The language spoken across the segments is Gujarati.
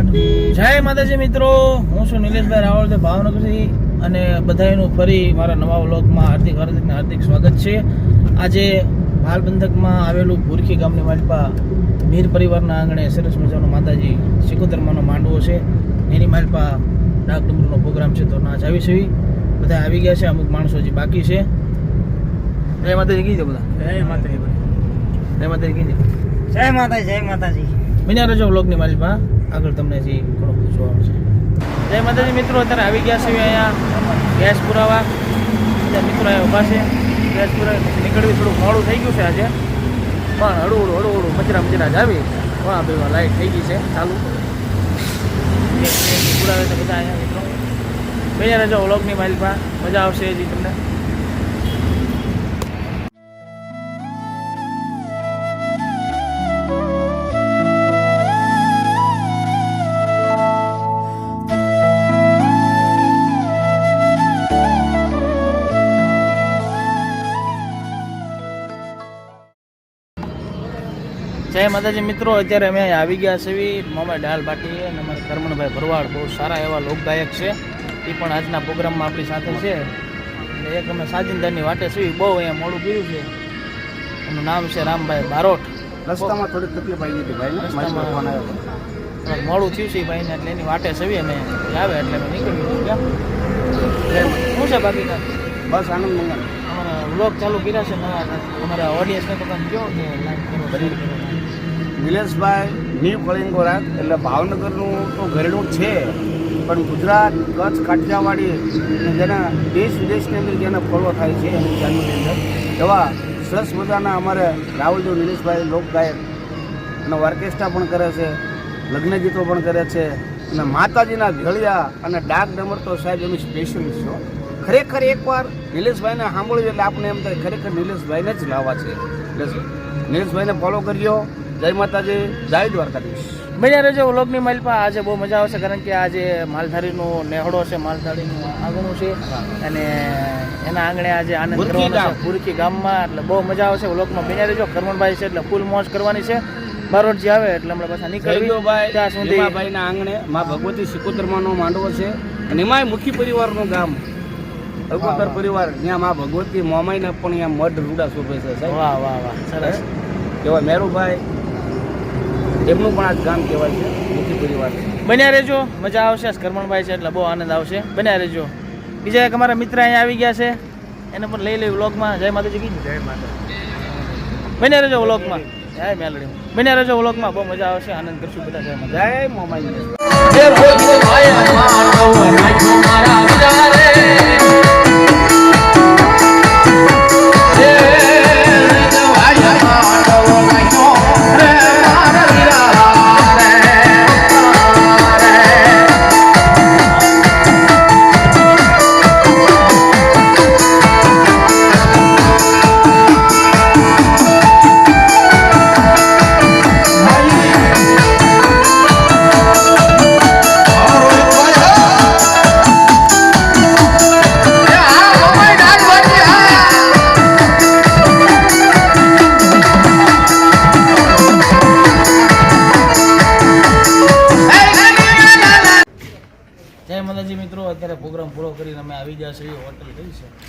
જય માતાજી મિત્રો હું છું નિલેશભાઈ રાવળ ભાવનગરથી અને બધાનું ફરી મારા નવા વ્લોગમાં હાર્દિક હાર્દિકને હાર્દિક સ્વાગત છે. આજે બાલબંધકમાં આવેલું ભૂરખી ગામની માલપા મીર પરિવારના આંગણે સરસ મજાનો માતાજી સિકોતરમાનો માંડવો છે. એની માલપા ડાક ડુંગરનો પ્રોગ્રામ છે તો ના જ આવી છે બધા આવી ગયા છે અમુક માણસો હજી બાકી છે. જય માતાજી કીધે બધા? જય માતાજી. જય માતાજી કીધે. જય માતાજી જય માતાજી. બન્યા રજો વ્લોગની માલિકમાં આગળ તમને હજી ઘણું બધું જોવા મળશે. જય માતાજી મિત્રો, અત્યારે આવી ગયા છે અહીંયા ગેસ પુરાવા. મિત્રો અહીંયા ઊભા છે. ગેસ પુરાવા નીકળવી થોડું મોડું થઈ ગયું છે આજે. પણ હળવું હળવું હળવું હળવું મચરા મચરા જ આવી. વાહ, ભાઈ લાઈટ થઈ ગઈ છે, ચાલુ. પુરાવે તો બધા અહીંયા મિત્રો. બન્યા રહેજો વ્લોગની માલિકમાં મજા આવશે હજી તમને. જય માતાજી મિત્રો અત્યારે અમે આવી ગયા છે મામા ડાલ બાટી અને અમારા કરમણભાઈ ભરવાડ બહુ સારા એવા લોકગાયક છે. એ પણ આજના પ્રોગ્રામમાં આપણી સાથે છે. એટલે એક અમે સાજિંદારની વાટે છીએ બહુ અહીંયા મોડું પીયું છે. એનું નામ છે રામભાઈ બારોટ. રસ્તામાં થોડી તકલીફ આવી હતી ભાઈ મોડું થયું છે એ ભાઈને એટલે એની વાટે સવી અમે આવે એટલે અમે નીકળી ગયા શું છે બાકી બસ આનંદ મંગલ. અમારા વ્લોગ ચાલુ કર્યા છે અમારા ઓડિયન્સને તો તમે કહો કે લાઈક કરો. નિલેશભાઈ ન્યૂ ફળિંગ રાત એટલે ભાવનગરનું તો ઘરેણું છે, પણ ગુજરાત કચ્છ કાઠિયાવાડી જેના દેશ વિદેશની અંદર જેને ફોલો થાય છે, એની ચેનલની અંદર. એવા સરસ મજાના અમારે રાહુલજી નિલેશભાઈ લોકગાયક અને ઓર્કેસ્ટ્રા પણ કરે છે, લગ્ન ગીતો પણ કરે છે, અને માતાજીના ઘડિયા અને ડાક ડમર તો સાહેબ એનું સ્પેશિયલિસ્ટ છો. ખરેખર એકવાર નિલેશભાઈને સાંભળ્યું એટલે આપણે એમ થાય, ખરેખર નિલેશભાઈને જ લાવવા છે. નિલેશભાઈને ફોલો કરજો. જય માતાજી જય દ્વારકાધીશ. મજા રહેજો વ્લોગની માલપા આજે બહુ મજા આવશે કારણ કે આજે માલધારીનો નેહડો છે માલધારીનું આંગણું છે અને એના આંગણે આજે આનંદ કરવાનો. છે ભૂરકી ગામમાં એટલે બહુ મજા આવશે વ્લોગમાં. બન્યા રહેજો કરમણભાઈ છે એટલે ફૂલ મોજ કરવાની છે. બારોટજી આવે એટલે હમણાં પાછા નીકળવી. ત્યાં સુધી ભાઈના આંગણે મા ભગવતી સિકોતરમાનો માંડવો છે અને એમાંય મુખી પરિવારનું ગામ. અગોતર પરિવાર ત્યાં મા ભગવતી મોમાઈને પણ ત્યાં મઢ રૂડા શોભે છે વાહ વાહ વાહ. સરસ. કેવા મેરુભાઈ એમનું પણ આ ગામ કહેવાય છે મુખ્ય પરિવાર બન્યા રહેજો. મજા આવશે. કરમણભાઈ છે એટલે બહુ આનંદ આવશે. બન્યા રહેજો. બીજા એક અમારા મિત્ર અહીંયા આવી ગયા છે. એને પણ લઈ લઈ વ્લોગમાં. જય માતાજી કીધું. જય માતા બન્યા રહેજો વ્લોગમાં. જય મેલડી. બન્યા રહેજો વ્લોગમાં. બહુ મજા આવશે. આનંદ કરશું બધા. જય માતા જય મોમાઈ.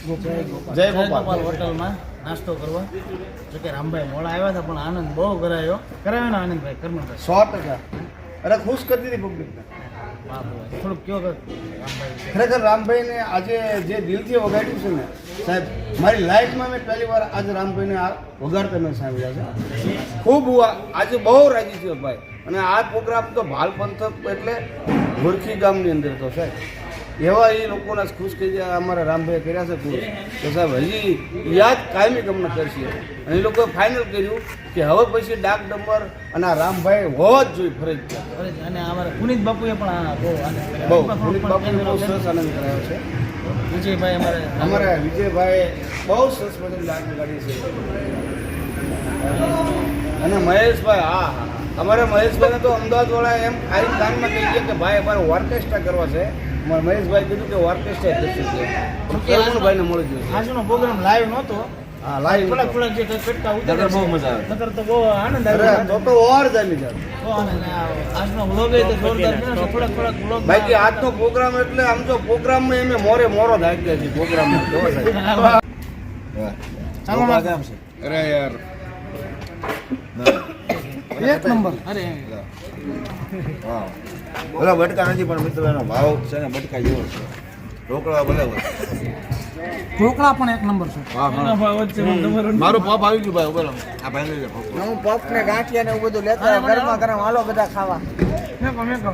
જય ગોપાલ. હોટલમાં નાસ્તો કરવા. જો કે રામભાઈ મોડા આવ્યા હતા પણ આનંદ બહુ કરાયો. કરાયો ને આનંદભાઈ? કરમણભાઈ સો ટકા અરે ખુશ કરી દીધી પબ્લિકને થોડુંક કયો ખરેખર રામભાઈને આજે જે દિલથી વગાડ્યું છે ને સાહેબ મારી લાઈફમાં મેં પહેલી વાર આજે રામભાઈને આ વગાડતા મેં સાંભળ્યા છે. ખૂબ આજે બહુ રાજી છે ભાઈ. અને આ પ્રોગ્રામ તો ભાલ પંથક એટલે ભુરખી ગામની અંદર તો સાહેબ. એવા એ લોકોના ખુશ કે જે અમારા રામભાઈ કર્યા છે ખુશ. તો સાહેબ હજી યાદ કાયમી તમને કરશે. અને લોકોએ ફાઇનલ કર્યું કે હવે પછી ડાક ડંબર અને આ રામભાઈ હોવા જ જોઈએ ફરજ અને અમારા પુનિત બાપુએ પણ બહુ પુનિત બાપુએ બહુ સરસ આનંદ કરાયો છે. વિજયભાઈ અમારે અમારા વિજયભાઈ બહુ સરસ મજાની ડાક વગાડી છે. અને મહેશભાઈ હા હા. અમારે મહેશભાઈને તો અમદાવાદ વાળા એમ ખાલી કાનમાં કહી ગયા કે ભાઈ અમારે ઓર્કેસ્ટ્રા કરવા છે. મહેશભાઈ કીધું કે ઓર્કેસ્ટ્રા કરશે છે. કરમણભાઈને મળી ગયું આજનો પ્રોગ્રામ લાઈવ નહોતો. હા લાઈવ થોડાક થોડાક જે કટકા ઉતરે બહુ મજા આવે. નકર તો બહુ આનંદ આવે. તો તો ઓર જામી જાય આજનો વ્લોગ એ તો જોરદાર છે. થોડાક થોડાક વ્લોગ ભાઈ કે આજનો પ્રોગ્રામ એટલે આમ તો પ્રોગ્રામમાં એમે મોરે મોરો થાય ગયા છે પ્રોગ્રામમાં જો સાહેબ. ચાલો માં. અરે યાર. એક નંબર. અરે. હા. ઓલા બટકા નથી પણ મિત્રો એનો ભાવ છે ને બટકા જેવો છે. ઢોકળા ભલે હોય. ઢોકળા પણ એક નંબર છે. મારું પાપ આવી ગયું ભાઈ બોલો આ ભાઈ લઈ લે હું પફ ને ગાંઠિયા ને એવું બધું લેતા ગરમા ગરમ હાલો બધા ખાવા. મેકો, મેકો.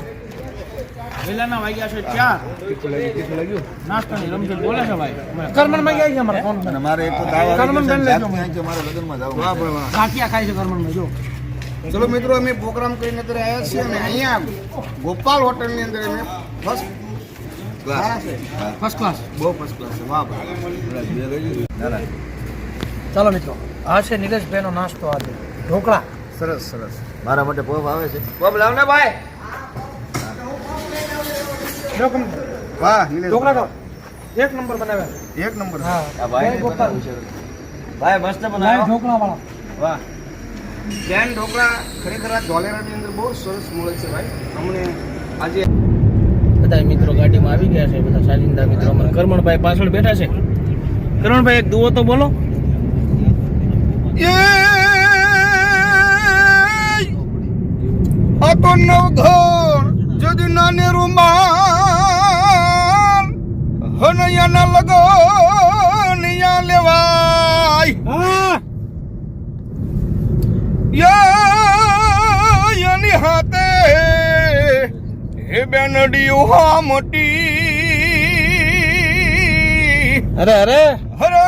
વેલાના વાગ્યા છે ચાર. નાસ્તાની રમઝટ બોલે છે ભાઈ. કરમણમાં ગયા છે અમારા ફોન. મારે એક તો દાવા છે, બેન લેજો. જાતની આંખે મારે વાહ વાહ કાકિયા ખાય છે કરમણમાં જો. ચલો મિત્રો અમે પ્રોગ્રામ કરીને અત્યારે આવ્યા છીએ અને અહીંયા ગોપાલ હોટલની અંદર અમે ફર્સ્ટ. ફર્સ્ટ ક્લાસ બહુ ફર્સ્ટ ક્લાસ વાહ. ચાલો મિત્રો આ છે નિલેશભાઈનો નાસ્તો આજે. ઢોકળા. સરસ સરસ. મારા માટે પોપ આવે છે. પોપ લાવ ને ભાઈ વાહ નિલેશ ઢોકળા તો એક નંબર બનાવ્યા. એક નંબર. હા. ભાઈ ગોપાલ. ભાઈ મસ્ત લાઈવ ઢોકળા વાળા વાહ. જૈન ઢોકળા ખરેખર આ ધોલેરાની અંદર બહુ સરસ મળે છે ભાઈ. અમને આજે બધા મિત્રો ગાડીમાં આવી ગયા છે બધા શાલિંદા મિત્રો. અમારા કરમણભાઈ પાછળ બેઠા છે. કરમણભાઈ એક દુઓ તો બોલો. આ તો નવઘર જદી નાને રૂમાલ હનૈયાના લગન યા લેવાય. હાથે હે બેનડીઓ હા મોટી. અરે અરે. અરે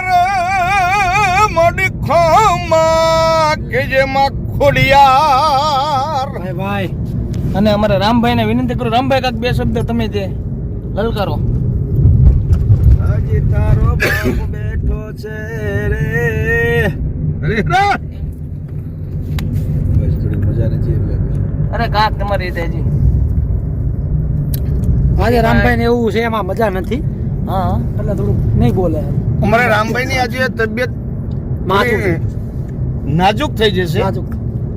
મડી ખોમાં કે જે માં ખોડિયાર. ભાઈ ભાઈ. અને અમારા રામભાઈને વિનંતી કરું રામભાઈ કાક બે શબ્દ તમે જે લલકારો હજી તારો બાપ બેઠો છે રે. અરે રા બસ થોડી મજા નથી એટલે અરે કાક તમારી રીતે હજી. આજે રામભાઈ ને એવું છે એમાં મજા નથી. હા. એટલે થોડું નહીં બોલે. અમારે રામભાઈ ની આજે તબિયત માથું નાજુક થઈ જશે. નાજુક.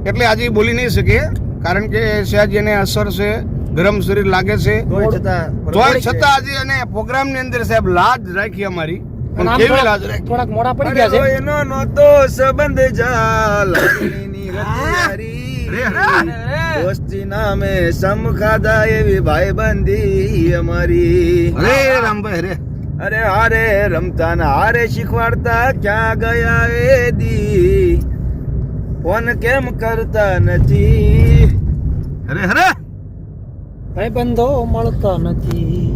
એટલે આજે બોલી નહીં શકે કારણ કે સહેજ એને અસર છે ગરમ શરીર લાગે છે. તોય છતાં આજે એને પ્રોગ્રામની અંદર સાહેબ લાજ રાખી અમારી. પણ કેવી થોડાક- લાજ રાખી? થોડાક મોડા પડી ગયા છે. એનો નહોતો સંબંધ જા દોસ્તી નામે સમ ખાધા એવી ભાઈબંધી અમારી. અરે રામભાઈ રે. અરે હારે રમતા ને હારે શીખવાડતા ક્યાં ગયા એ દી? ફોન કેમ કરતા નથી? અરે ભાઈ ભાઈબંધો મળતા નથી.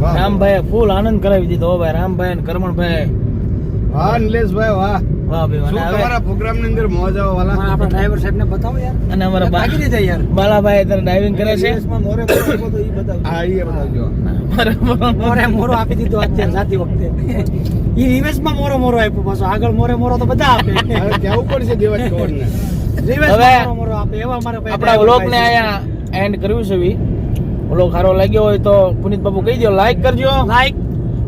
રામભાઈ ફૂલ આનંદ કરાવી દીધો ભાઈ. રામભાઈ અને કરમણભાઈ. વાહ નિલેશભાઈ વાહ. વાહ ભાઈ શું તમારા પ્રોગ્રામની અંદર મોજ આવે વાલા? આપણા ડ્રાઈવર સાહેબ ને બતાવો યાર. અને અમારા બાકી દીધા યાર. બાલાભાઈ અત્યારે કરે છે? મોરે મોરે તો ઈ બતાવજો. હા એ બતાવજો. મોરે મોરો આપી. દીધો અત્યારે જાતી વખતે ઈ રિવેશમાં મોરો મોરો આપ્યો પાછો. આગળ મોરે મોરો તો બધા આપે. કેવું પડશે દેવાજ કવરને રિવેશ હવે મોરો મોરો આપે. એવા મારા આપણા વ્લોગ ને અહીંયા એન્ડ કર્યું છે વી વ્લોગ સારો લાગ્યો હોય તો પુનિત બાબુ કહી દો લાઈક કરજો. લાઈક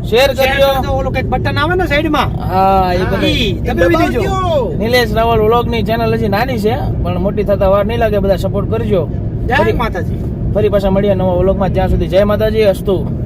શેર કરજો. ઓલું કંઈક બટન આવે ને સાઈડમાં હા એ બધી દબાવી દેજો. નિલેશ રાવલ વ્લોગની ચેનલ હજી નાની છે પણ મોટી થતા વાર નહીં લાગે બધા સપોર્ટ કરજો. જય ફરી- માતાજી. ફરી પાછા મળીએ નવા વ્લોગમાં ત્યાં સુધી જય માતાજી અસ્તુ.